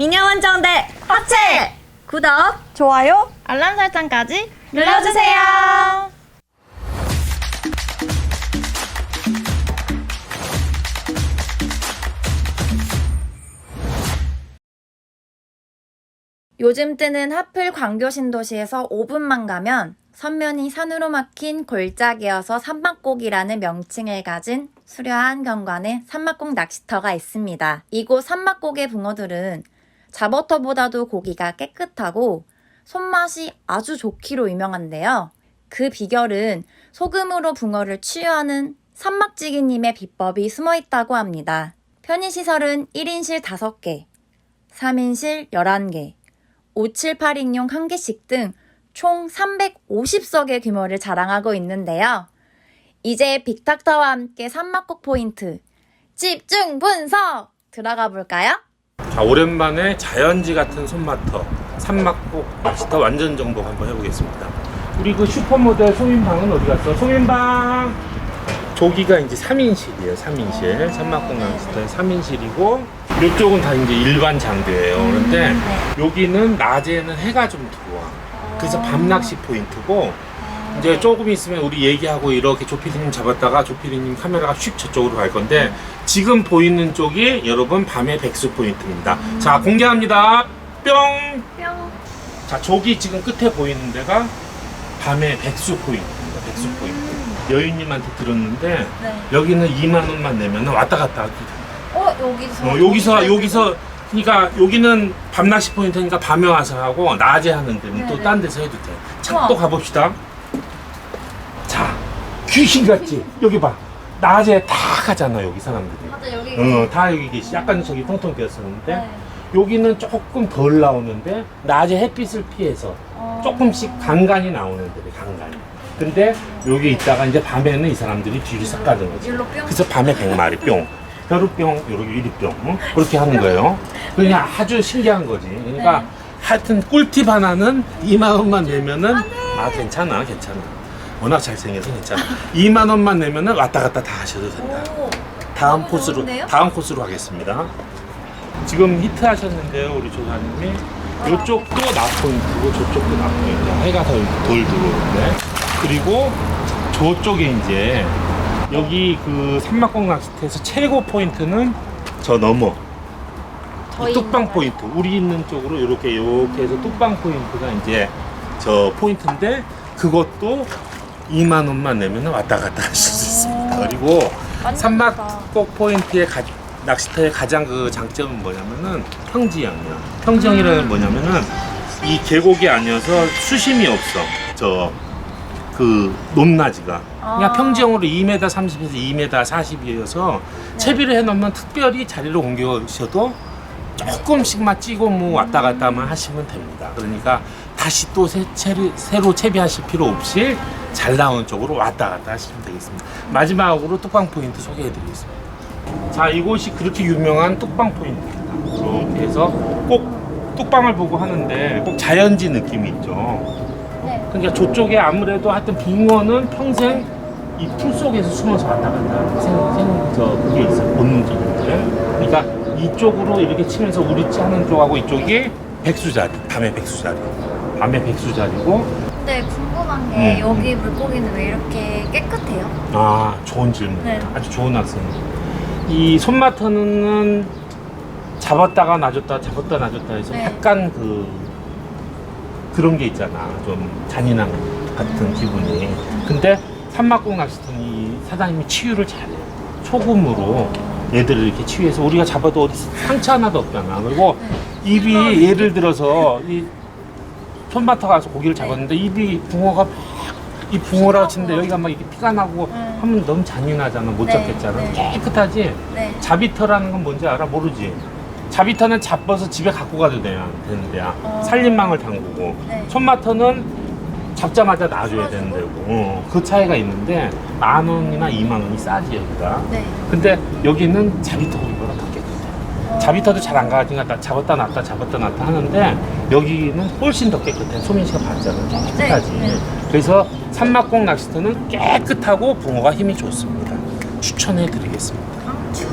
미녀원정대 합체! 구독! 좋아요. 알람 설정까지 눌러주세요! 요즘 뜨는 하플 광교 신도시에서 5분만 가면 선면이 산으로 막힌 골짜기여서 산막곡이라는 명칭을 가진 수려한 경관의 산막곡 낚시터가 있습니다. 이곳 산막곡의 붕어들은 자버터보다도 고기가 깨끗하고 손맛이 아주 좋기로 유명한데요. 그 비결은 소금으로 붕어를 치유하는 산막지기님의 비법이 숨어 있다고 합니다. 편의시설은 1인실 5개, 3인실 11개, 5782용 1개씩 등 총 350석의 규모를 자랑하고 있는데요. 이제 빅닥터와 함께 산막곡 포인트 집중 분석 들어가 볼까요? 자, 오랜만에 자연지 같은 손마터, 산막곡, 낚시터 완전 정복 한번 해보겠습니다. 우리 그 슈퍼모델 소민방은 어디 갔어? 소민방! 조기가 이제 3인실이에요, 3인실. 산막곡 낚시터의 3인실이고, 이쪽은 다 이제 일반 장비예요. 그런데 여기는 낮에는 해가 좀 들어와. 그래서 밤낚시 포인트고, 이제 조금 있으면 우리 얘기하고 이렇게 조피디님 잡았다가 조피디님 카메라가 슉 저쪽으로 갈 건데 지금 보이는 쪽이 여러분 밤의 백수 포인트입니다. 자 공개합니다. 뿅. 자 저기 지금 끝에 보이는 데가 밤의 백수 포인트입니다. 백수 포인트. 여인님한테 들었는데 네. 여기는 2만 원만 내면 왔다 갔다 하기. 어 여기서 어, 여기서 여기서 그러니까 여기는 밤낚시 포인트니까 밤에 와서 하고 낮에 하는 데는 또 네네. 딴 데서 해도 돼. 자, 우와. 또 가봅시다. 자, 귀신 같지? 여기 봐. 낮에 다 가잖아 여기 사람들이. 맞아 여기 어, 다 여기 계시. 약간 저기 통통 비었었는데 네. 여기는 조금 덜 나오는데 낮에 햇빛을 피해서 어. 조금씩 간간히 나오는 데래 간간히. 근데 여기 있다가 이제 밤에는 이 사람들이 뒤를 싹 가는 거지. 일로 뿅. 그래서 밤에 100마리 뿅. 벼룩병, 요렇게 유리병. 응? 그렇게 하는 거예요. 그냥 아주 신기한 거지. 그러니까 네. 하여튼 꿀팁 하나는 2만 원만 내면은 아 괜찮아, 괜찮아. 워낙 잘생겨서 괜찮아. 2만 원만 내면은 왔다 갔다 다 하셔도 된다. 오. 다음 너무 코스로 좋은데요? 다음 코스로 가겠습니다. 지금 히트 하셨는데요, 우리 조사님이. 이쪽도 나포인트고 저쪽도 나포인트. 해가 덜, 덜 들어오는데. 그리고 저쪽에 이제 여기 그 산막공 낚시터에서 최고 포인트는 저 너머 저희 이 뚝방 있는 포인트 우리 있는 쪽으로 이렇게 이렇게 해서 뚝방 포인트가 이제 저 포인트인데 그것도 2만 원만 내면 왔다 갔다 할수 있습니다. 그리고 완전 산막곡 포인트의 가, 낚시터의 가장 그 장점은 뭐냐면은 평지형이야. 평지형이라는 뭐냐면은 이 계곡이 아니어서 수심이 없어. 저 그 높낮이가 그냥 아. 평지형으로 2m 30에서 2m 40이어서 채비를 해놓으면 특별히 자리를 옮겨셔도 조금씩만 찌고 뭐 왔다 갔다만 하시면 됩니다. 그러니까 다시 또 새, 채리, 새로 채비하실 필요 없이 잘 나오는 쪽으로 왔다 갔다 하시면 되겠습니다. 마지막으로 뚝방 포인트 소개해 드리겠습니다. 자, 이곳이 그렇게 유명한 뚝방 포인트입니다. 이렇게 해서 꼭 뚝방을 보고 하는데 꼭 자연지 느낌이 있죠. 네. 그러니까 저쪽에 아무래도 하여튼 붕어는 평생 이 풀 속에서 숨어서 왔다 갔다 생, 생, 저, 그게 있어요. 본능적인데. 그러니까 이쪽으로 이렇게 치면서 우리치 하는 쪽하고 이쪽이 백수자리, 밤의 백수자리. 밤의 백수자리고, 근데 궁금한 게 음, 여기 물고기는 왜 이렇게 깨끗해요? 아, 좋은 질문. 네. 아주 좋은 학생. 이 손마터는 잡았다가 놔줬다, 잡았다 놔줬다 해서 네. 약간 그, 그런 게 있잖아. 좀 잔인한 같은 기분이. 근데 산막공 낚시터는 이 사장님이 치유를 잘해요. 소금으로 얘들을 이렇게 치유해서 우리가 잡아도 어디 상처 하나도 없잖아. 그리고 네. 입이 예를 들어서 이 손마터 가서 고기를 잡았는데 입이 붕어가 막이 붕어라고 치는데 여기가 막 이렇게 피가 나고 네. 하면 너무 잔인하잖아. 못 네, 잡겠잖아. 네. 깨끗하지? 네. 자비터라는 건 뭔지 알아? 모르지? 자비터는 잡아서 집에 갖고 가도 돼야 되는 데 야. 어. 살림망을 담그고. 네. 손마터는 잡자마자 놔줘야 되는 데고. 어, 그 차이가 있는데 만 원이나 이만 원이 싸지 여기가. 네. 근데 여기는 더 깨끗해. 자비터도 잘 안 가니까 나 잡았다 놨다 잡았다 놨다 하는데 여기는 훨씬 더 깨끗해. 소민 씨가 봤잖아. 깨끗하지. 네, 네. 그래서 산막공 낚시터는 깨끗하고 붕어가 힘이 좋습니다. 추천해 드리겠습니다. 강추.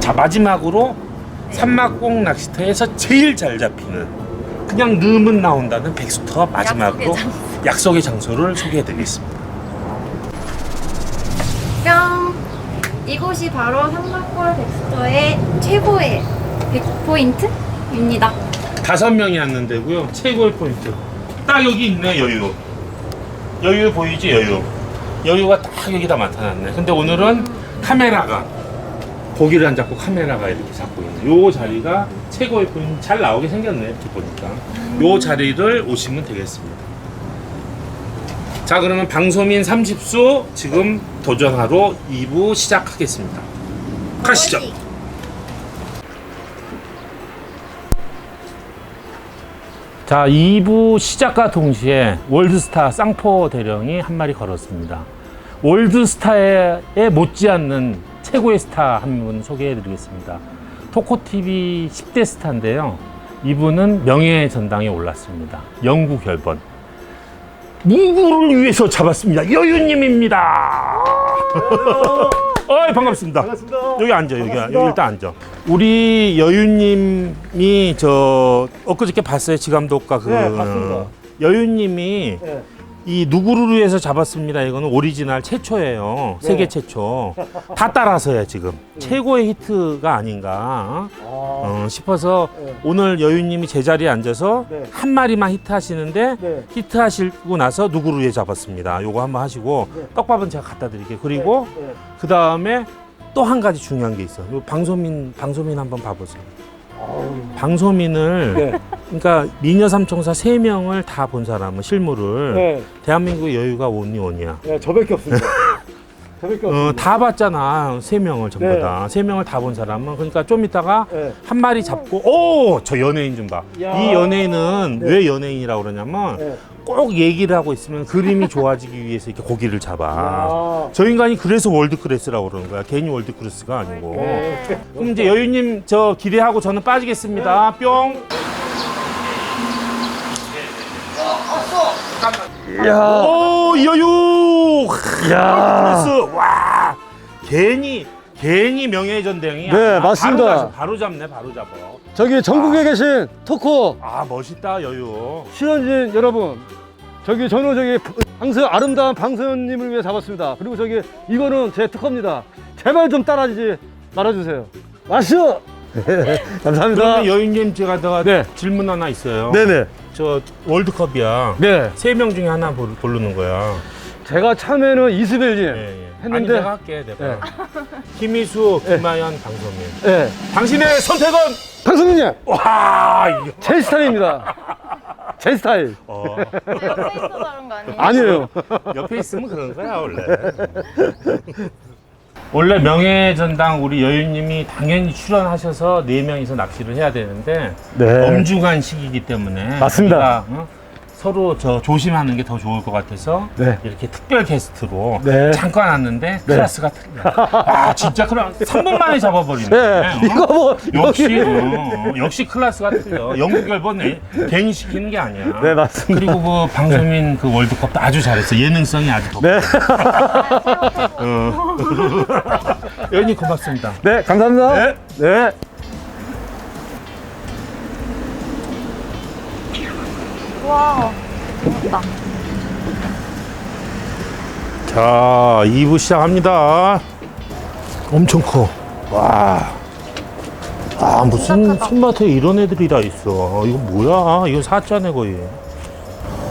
자 마지막으로 산막곡 낚시터에서 제일 잘 잡히는 그냥 넣으면 나온다는 백수터 마지막으로 약속의 약속의 장소를 소개해 드리겠습니다. 뿅! 이곳이 바로 삼각골 백스터의 최고의 백포인트입니다. 다섯 명이 앉는 데고요. 최고의 포인트. 딱 여기 있네 여유. 여유 보이지 여유. 여유가 딱 여기다 나타났네. 근데 오늘은 카메라가 고기를 안 잡고 카메라가 이렇게 잡고 있네. 요 자리가 최고의 포인트. 잘 나오게 생겼네 이렇게 보니까. 요 자리를 오시면 되겠습니다. 자 그러면 방소민 30수 지금 도전하러 2부 시작하겠습니다. 가시죠. 자, 2부 시작과 동시에 월드스타 쌍포 대령이 한 마리 걸었습니다. 월드스타에 못지않는 최고의 스타 한 분 소개해 드리겠습니다. 토코TV 10대 스타인데요. 이분은 명예의 전당에 올랐습니다. 영구 결번. 누구를 위해서 잡았습니다. 여유님입니다. 어이, 반갑습니다. 반갑습니다. 여기 앉아 여기. 여기 일단 앉아 우리 여유님이 저 엊그저께 봤어요 지감독과 그 네, 봤습니다. 여유님이 네. 이 누구를 위해서 잡았습니다 이거는 오리지널 최초예요 네. 세계 최초 다 따라서야 지금 최고의 히트가 아닌가 아, 어, 싶어서 네. 오늘 여유님이 제자리에 앉아서 네. 한 마리만 히트하시는데 네. 히트하시고 나서 누구를 위해 잡았습니다 요거 한번 하시고 네. 떡밥은 제가 갖다 드릴게요 그리고 네. 그 다음에 또 한 가지 중요한 게 있어. 요 방소민 방소민 한번 봐보세요. 방소민을 네. 그러니까 미녀 삼총사 세 명을 다 본 사람은 실물을 네. 대한민국 여유가 온이 원이야. 네, 저밖에 없습니다. 어. 다 봤잖아 세 명을 전부 네. 다 세 명을 다 본 사람은 그러니까 좀 이따가 네. 한 마리 잡고 오 저 연예인 좀 봐. 야. 이 연예인은 네. 왜 연예인이라고 그러냐면 네. 꼭 얘기를 하고 있으면 그림이 좋아지기 위해서 이렇게 고기를 잡아. 아. 저 인간이 그래서 월드 클래스라고 그러는 거야. 괜히 월드 클래스가 아니고. 네. 그럼 이제 여유님 저 기대하고 저는 빠지겠습니다. 뿅. 야. 오 여유. 야. 클래스. 와. 괜히 괜히 명예의 전쟁이. 네, 아니라 맞습니다. 바로, 바로 잡네. 바로 잡아. 저기 전국에 계신 토코 아 멋있다 여유. 출연진 여러분. 저기 저는 저기 방수 아름다운 방수님을 위해 잡았습니다. 그리고 저기 이거는 제 특허입니다. 제발 좀 따라주지 말아주세요. 마시오. 감사합니다. 여유님 제가 더 네. 질문 하나 있어요. 네네. 저 월드컵이야. 네. 세 명 중에 하나 고르- 고르는 거야. 제가 처음에는 이스벨님. 예, 예. 했는데- 아니, 내가 할게 내가. 네. 김희수, 네. 김하연, 방소민. 네. 당신의 선택은 방수님 와 이거. 제 스타일입니다. 제 스타일. 어, 옆에 있어서 그런 거 아니에요? 아니에요. 옆에 있으면 그런 거야 원래. 원래 명예전당 우리 여유님이 당연히 출연하셔서 네 명이서 낚시를 해야 되는데 네. 엄중한 시기이기 때문에 맞습니다. 우리가, 어, 서로 저 조심하는 게 더 좋을 것 같아서 네. 이렇게 특별 게스트로 네. 잠깐 왔는데 클래스가 틀려. 아 진짜 그럼 3분 만에 잡아버리네. 네. 어? 이거 뭐 역시. 어, 역시 클래스가 틀려. 영국 결번 애- 괜히 시키는 게 아니야. 네 맞습니다. 그리고 그 방소민 그 월드컵도 아주 잘했어. 예능성이 아주 돋. 네. 어. 여인이 고맙습니다. 네 감사합니다. 네. 네. 와, 멋있다. 자, 2부 시작합니다. 엄청 커. 와. 아, 무슨 손마트에 이런 애들이 다 있어. 이거 뭐야? 이거 사자네, 거의.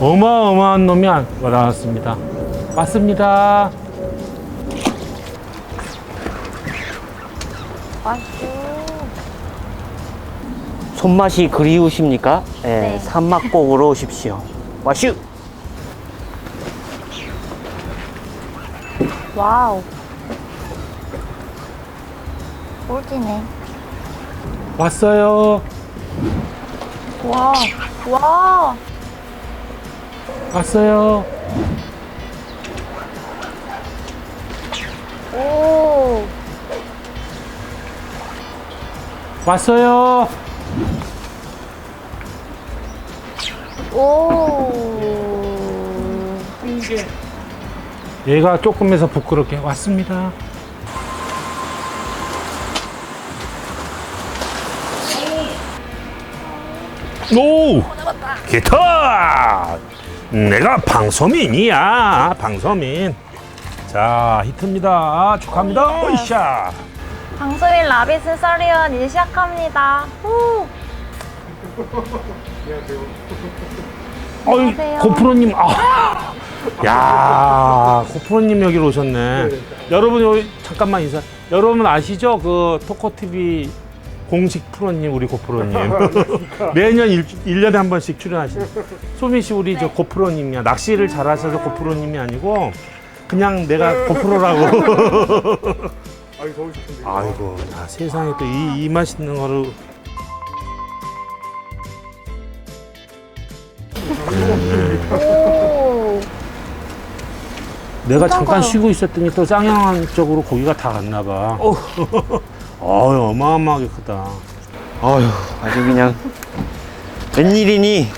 어마어마한 놈이 안- 나왔습니다. 왔습니다. 맛있어. 손맛이 그리우십니까? 예, 네. 산막곡으로 오십시오. 와슈! 와우. 꼴찌네. 왔어요. 와, 와. 왔어요. 오. 왔어요. 오. 얘가 조금 해서 부끄럽게 왔습니다. 오! 기타! 내가 방소민이야. 방소민. 자, 히트입니다. 축하합니다. 오, 예. 으쌰. 방송인 라비스 서리원 이제 시작합니다. 후. 어이, 안녕하세요. 고프로님, 아. 야, 고프로님 여기로 오셨네. 여러분, 여기 잠깐만 인사. 여러분 아시죠? 그 토코TV 공식 프로님, 우리 고프로님. 매년 일, 일년에한 번씩 출연하시는. 소민 씨, 우리 저 고프로님이야. 낚시를 잘하셔서 고프로님이 아니고, 그냥 내가 고프로라고. 아이고, 야, 세상에 또 이, 이 맛있는 거를. 오. 내가 잠깐. 쉬고 있었더니 또 쌍양 쪽으로 고기가 다 갔나 봐. 어휴, 어마어마하게 크다. 어휴, 아주 그냥. 웬일이니?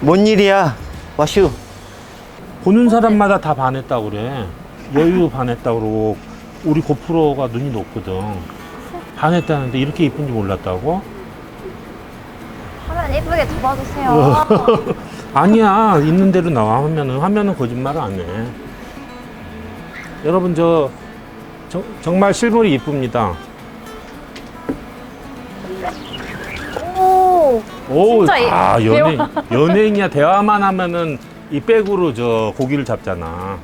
뭔 일이야? 와슈. 보는 사람마다 다 반했다고 그래. 여유 반했다고 그러고 우리 고프로가 눈이 높거든. 반했다는데 이렇게 이쁜지 몰랐다고? 화면 예쁘게 잡아주세요. 아니야 있는 대로 나와 화면은 화면은 거짓말을 안 해. 여러분 저 정, 정말 실물이 이쁩니다. 오. 오, 진짜 이- 아 연예 연예인이야 대화만 하면은 이 백으로 저 고기를 잡잖아.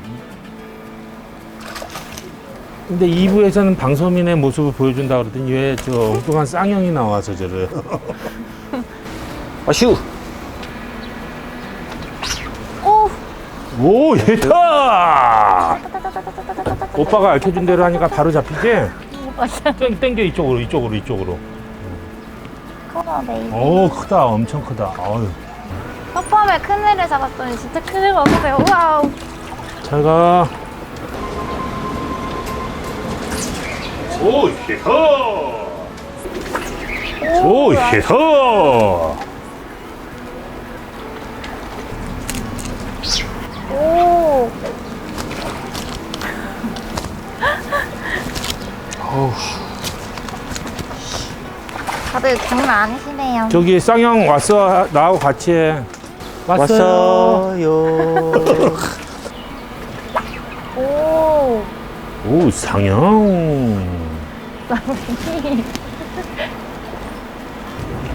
근데 2부에서는 방소민의 모습을 보여준다 그러더니 왜 저 엉뚱한 쌍형이 나와서 저를 와슈. 오. 오 얘다 오빠가 알려준 대로 하니까 바로 잡히지? 맞아. 땡, 땡겨 이쪽으로 이쪽으로 이쪽으로 커버 베이비. 오 크다 엄청 크다 첫 밤에 큰 애를 잡았더니 진짜 큰 애가 없어요. 와우. 잘 가 오 히터 오 히터 다들 장난 아니시네요. 저기 쌍형 왔어 나하고 같이 해 왔어요 왔어요. 오. 오 상형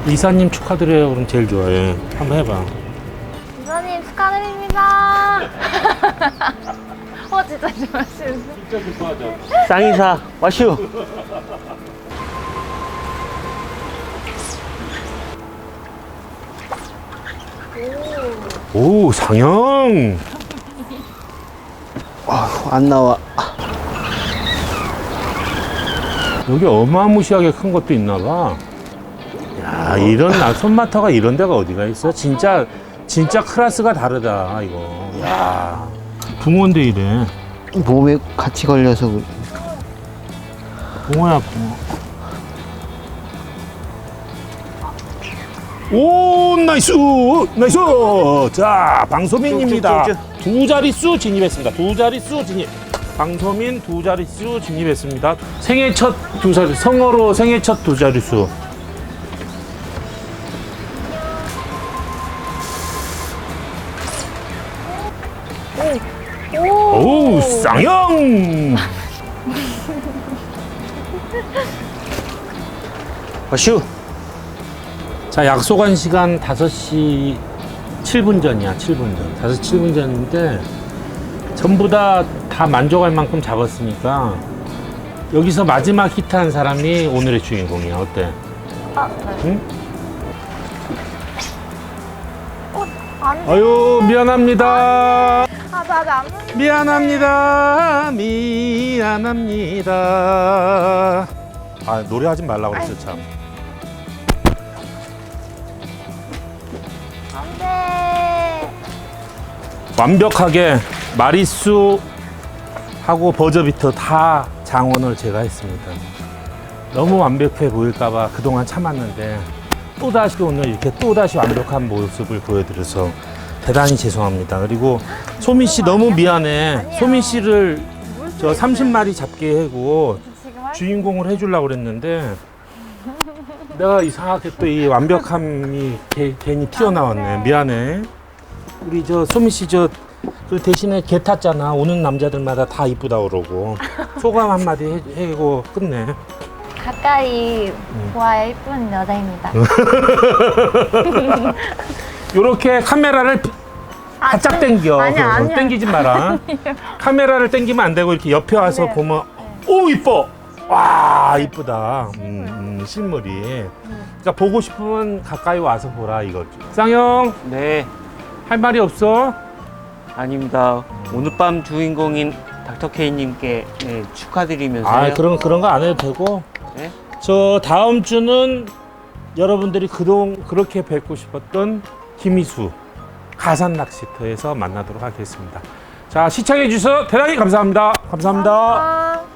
이사님 축하드려요 그럼 제일 좋아해 한번 해봐 이사님 축하드립니다. 어 진짜 좋아하시는. 쌍이사. 와슈. 오 상형 아휴, 안 나와. 여기 어마무시하게 큰 것도 있나 봐. 야, 이런 나 손마터가 이런 데가 어디가 있어? 진짜 진짜 클래스가 다르다 이거. 야, 붕어인데 이래. 몸에 같이 걸려서. 그래. 붕어야 붕어. 오 나이스 나이스. 자 방소민입니다. 쭉, 쭉, 두 자릿수 진입했습니다. 두 자릿수 진입. 방소민 두 자릿수 진입했습니다. 생애 첫 두 자릿 성어로 생애 첫 두 자릿수. 오. 오우 쌍형! 와슈. 자 약속한 시간 5시 7분 전이야 7분 전 5시 7분 전인데 전부 다 다 만족할 만큼 잡았으니까 여기서 마지막 히트한 사람이 오늘의 주인공이야 어때? 아, 네. 응? 어, 안 돼. 아유 미안합니다 아, 나도 안 돼. 미안합니다 미안합니다 아 노래하지 말라고 그랬어 참 완벽하게 마리수 하고 버저비터 다 장원을 제가 했습니다. 너무 완벽해 보일까봐 그동안 참았는데 또다시 오늘 이렇게 또다시 완벽한 모습을 보여드려서 대단히 죄송합니다. 그리고 소민 씨 너무 미안해. 소민 씨를 저 30마리 잡게 하고 주인공을 해주려고 그랬는데 내가 이상하게 또 이 완벽함이 개- 괜히 튀어나왔네. 미안해. 우리 저 소미 씨 저 그 대신에 개 탔잖아. 오는 남자들마다 다 이쁘다 그러고 소감 한마디 해, 하고 끝내. 가까이 보아야 예쁜 여자입니다. 요렇게 카메라를 아, 바짝 좀- 당겨. 아니야, 아니야. 당기지 마라. 카메라를 당기면 안 되고 이렇게 옆에 와서 네. 보면 오 이뻐. 와 이쁘다. 음, 음, 실물이. 그러니까 보고 싶으면 가까이 와서 보라 이거지. 쌍용 네, 할 말이 없어? 아닙니다. 오늘 밤 주인공인 닥터 K님께 네, 축하드리면서요. 아 그런 그런 거 안 해도 되고. 네? 저 다음 주는 여러분들이 그동 그렇게 뵙고 싶었던 김희수 가산 낚시터에서 만나도록 하겠습니다. 자 시청해 주셔서 대단히 감사합니다. 감사합니다. 아.